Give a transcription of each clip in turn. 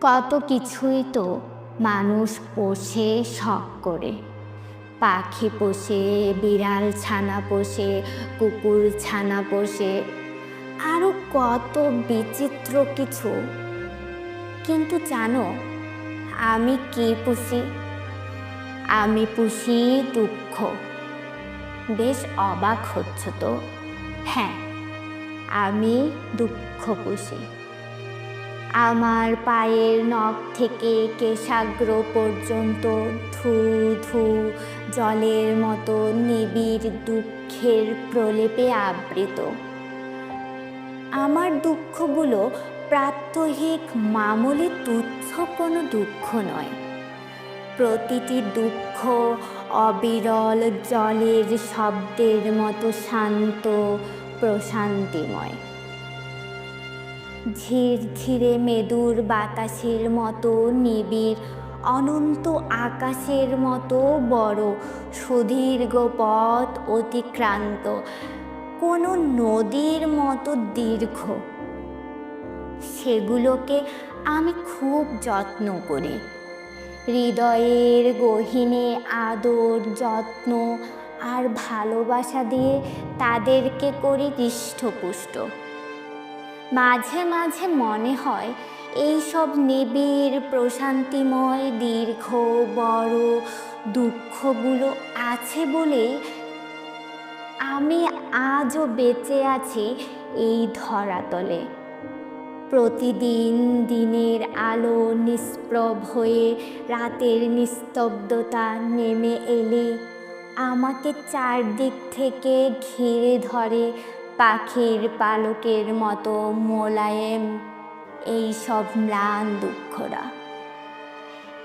কত কিছুই তো মানুষ পোষে শখ করে। পাখি পোষে, বিড়াল ছানা পোষে, কুকুর ছানা পোষে আরও কত বিচিত্র কিছু। কিন্তু জানো, আমি কি পুষি? আমি পুষি দুঃখ। বেশ অবাক হচ্ছ তো? হ্যাঁ আমি দুঃখ পুষি। আমার পায়ের নখ থেকে কেশাগ্র পর্যন্ত ধু ধু জলের মতো নিবিড় দুঃখের প্রলেপে আবৃত। আমার দুঃখগুলো প্রাত্যহিক মামুলি তুচ্ছ কোনো দুঃখ নয়। প্রতিটি দুঃখ অবিরল জলের শব্দের মতো শান্ত, প্রশান্তিময়। ঝিরঝিরে মেদুর বাতাসের মতো নিবিড়, অনন্ত আকাশের মতো বড়, সুদীর্ঘ পথ অতিক্রান্ত, কোনো নদীর মতো দীর্ঘ। সেগুলোকে আমি খুব যত্ন করি। হৃদয়ের গহিনে আদর, যত্ন আর ভালোবাসা দিয়ে তাদেরকে করি হৃষ্টপুষ্ট। মাঝে মাঝে মনে হয় এই সব নিবিড় প্রশান্তিময়, দীর্ঘ, বড় দুঃখগুলো আছে বলেই আমি আজও বেঁচে আছি এই ধরাতলে। প্রতিদিন দিনের আলো নিষ্প্রভ হয়ে রাতের নিস্তব্ধতা নেমে এলে আমাকে চারদিক থেকে ঘিরে ধরে পাখির পালকের মতো মোলায়েম, এই সব ম্লান দুঃখরা।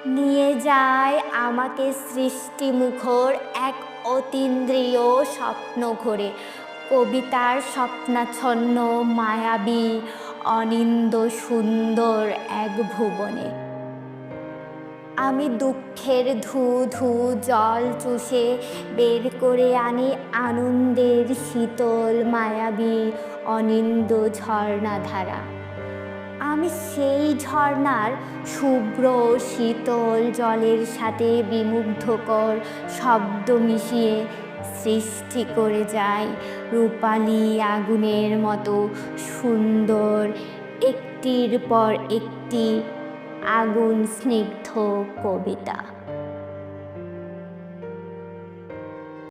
নিয়ে যায় আমাকে সৃষ্টিমুখর এক অতীন্দ্রিয় স্বপ্ন ঘোরে। কবিতার স্বপ্নাচ্ছন্ন মায়াবী, অনিন্দ সুন্দর এক ভুবনে। আমি দুঃখের ধু ধু জল চুষে বের করে আনি আনন্দের শীতল মায়াবী অনিন্দ ঝর্ণাধারা আমি সেই ঝর্ণার শুভ্র শীতল জলের সাথে বিমুগ্ধকর শব্দ মিশিয়ে সৃষ্টি করে যাই রূপালি আগুনের মতো সুন্দর। একটির পর একটি আগুন স্নিগ্ধ কবিতা।